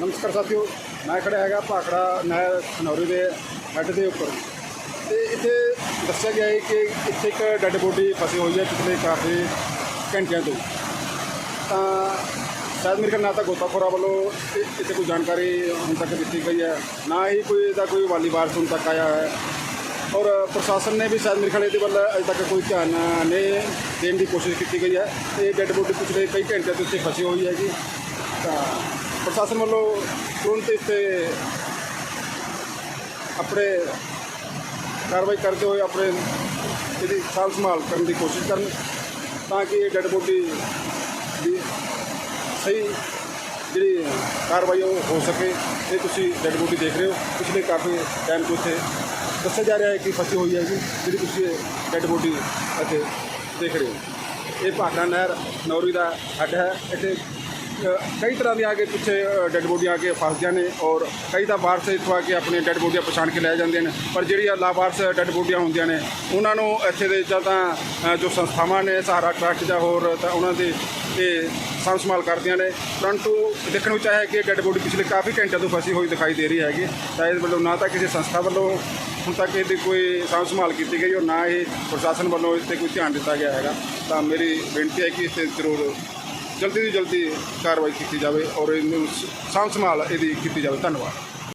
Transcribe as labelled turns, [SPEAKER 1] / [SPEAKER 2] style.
[SPEAKER 1] ਨਮਸਕਾਰ ਸਾਥੀਓ, ਮੈਂ ਖੜਾ ਹੈਗਾ ਭਾਖੜਾ ਨਹਿਰ ਖਨੌਰੀ ਦੇ ਹੈੱਡ ਦੇ ਉੱਪਰ। ਤੇ ਇੱਥੇ ਦੱਸਿਆ ਗਿਆ ਹੈ ਕਿ ਇੱਥੇ ਇੱਕ ਡੈੱਡ ਬੋਡੀ ਫਸੀ ਹੋਈ ਹੈ ਪਿਛਲੇ ਕਾਫੀ ਘੰਟਿਆਂ ਤੋਂ। ਤਾਂ ਸ਼ਾਇਦ ਮੇਰੇ ਖਿਆਲ ਨਾਲ ਤਾਂ ਗੋਤਾਖੋਰਾ ਵੱਲੋਂ ਇੱਥੇ ਕੋਈ ਜਾਣਕਾਰੀ ਹੁਣ ਤੱਕ ਦਿੱਤੀ ਗਈ ਹੈ। ਨਾ ਹੀ ਕੋਈ ਇਹਦਾ ਕੋਈ ਵਾਲੀ ਵਾਰਸ ਹੁਣ ਤੱਕ ਆਇਆ ਹੈ। ਔਰ ਪ੍ਰਸ਼ਾਸਨ ਨੇ ਵੀ ਸ਼ਾਇਦ ਮੇਰੇ ਖਿਆਲ ਇਹਦੇ ਵੱਲ ਅਜੇ ਤੱਕ ਕੋਈ ਧਿਆਨ ਨਹੀਂ ਦੇਣ ਦੀ ਕੋਸ਼ਿਸ਼ ਕੀਤੀ ਗਈ ਹੈ। ਇਹ ਡੈੱਡ ਬੋਡੀ ਪਿਛਲੇ ਕਈ ਘੰਟਿਆਂ ਤੋਂ ਇੱਥੇ ਫਸੀ ਹੋਈ ਹੈਗੀ। ਤਾਂ ਪ੍ਰਸ਼ਾਸਨ ਵੱਲੋਂ ਤੁਰੰਤ ਇੱਥੇ ਆਪਣੇ ਕਾਰਵਾਈ ਕਰਦੇ ਹੋਏ ਆਪਣੇ ਇਹਦੀ ਸਾਂਭ ਸੰਭਾਲ ਕਰਨ ਦੀ ਕੋਸ਼ਿਸ਼ ਕਰਨ ਤਾਂ ਕਿ ਇਹ ਡੈੱਡ ਬੋਡੀ ਦੀ ਸਹੀ ਜਿਹੜੀ ਕਾਰਵਾਈ ਉਹ ਹੋ ਸਕੇ। ਇਹ ਤੁਸੀਂ ਡੈੱਡ ਬੋਡੀ ਦੇਖ ਰਹੇ ਹੋ। ਪਿਛਲੇ ਕਾਫੀ ਟਾਈਮ ਤੋਂ ਇੱਥੇ ਦੱਸਿਆ ਜਾ ਰਿਹਾ ਹੈ ਕਿ ਫਸੀ ਹੋਈ ਹੈ ਜੀ, ਜਿਹੜੀ ਤੁਸੀਂ ਇਹ ਡੈੱਡ ਬੋਡੀ ਇੱਥੇ ਦੇਖ ਰਹੇ ਹੋ। ਇਹ ਭਾਖੜਾ ਨਹਿਰ, ਨੌਰੀ ਦਾ ਹੱਡ ਹੈ। ਇੱਥੇ ਅ, ਕਈ ਤਰ੍ਹਾਂ ਦੀਆਂ ਆ ਕੇ ਪਿੱਛੇ ਡੈੱਡ ਬੋਡੀਆਂ ਆ ਕੇ ਫਸਦੀਆਂ ਨੇ ਔਰ ਕਈ ਤਾਂ ਵਾਰਸ ਇੱਥੋਂ ਆ ਕੇ ਆਪਣੀ ਡੈੱਡ ਬੋਡੀਆਂ ਪਛਾਣ ਕੇ ਲੈ ਜਾਂਦੇ ਨੇ। ਪਰ ਜਿਹੜੀਆਂ ਲਾਵਾਰਸ ਡੈੱਡ ਬੋਡੀਆਂ ਹੁੰਦੀਆਂ ਨੇ ਉਹਨਾਂ ਨੂੰ ਇੱਥੇ ਦੇ ਜਾਂ ਤਾਂ ਜੋ ਸੰਸਥਾਵਾਂ ਨੇ ਸਹਾਰਾ ਟਰੱਸਟ ਜਾਂ ਹੋਰ ਤਾਂ ਉਹਨਾਂ ਦੇ ਇਹ ਸਾਂਭ ਸੰਭਾਲ ਕਰਦੀਆਂ ਨੇ। ਪਰੰਤੂ ਦੇਖਣ ਵਿੱਚ ਆਇਆ ਕਿ ਡੈੱਡ ਬੋਡੀ ਪਿਛਲੇ ਕਾਫੀ ਘੰਟਿਆਂ ਤੋਂ ਫਸੀ ਹੋਈ ਦਿਖਾਈ ਦੇ ਰਹੀ ਹੈਗੀ। ਤਾਂ ਇਸ ਵੱਲੋਂ ਨਾ ਤਾਂ ਕਿਸੇ ਸੰਸਥਾ ਵੱਲੋਂ ਹੁਣ ਤੱਕ ਇਹਦੀ ਕੋਈ ਸਾਂਭ ਸੰਭਾਲ ਕੀਤੀ ਗਈ ਔਰ ਨਾ ਹੀ ਪ੍ਰਸ਼ਾਸਨ ਵੱਲੋਂ ਇਸ 'ਤੇ ਕੋਈ ਧਿਆਨ ਦਿੱਤਾ ਗਿਆ ਹੈਗਾ। ਤਾਂ ਮੇਰੀ ਬੇਨਤੀ ਹੈ ਕਿ ਇਸ 'ਤੇ ਜ਼ਰੂਰ ਜਲਦੀ ਤੋਂ ਜਲਦੀ ਕਾਰਵਾਈ ਕੀਤੀ ਜਾਵੇ ਔਰ ਇਹਨੂੰ ਸਾਂਭ ਸੰਭਾਲ ਇਹਦੀ ਕੀਤੀ ਜਾਵੇ। ਧੰਨਵਾਦ।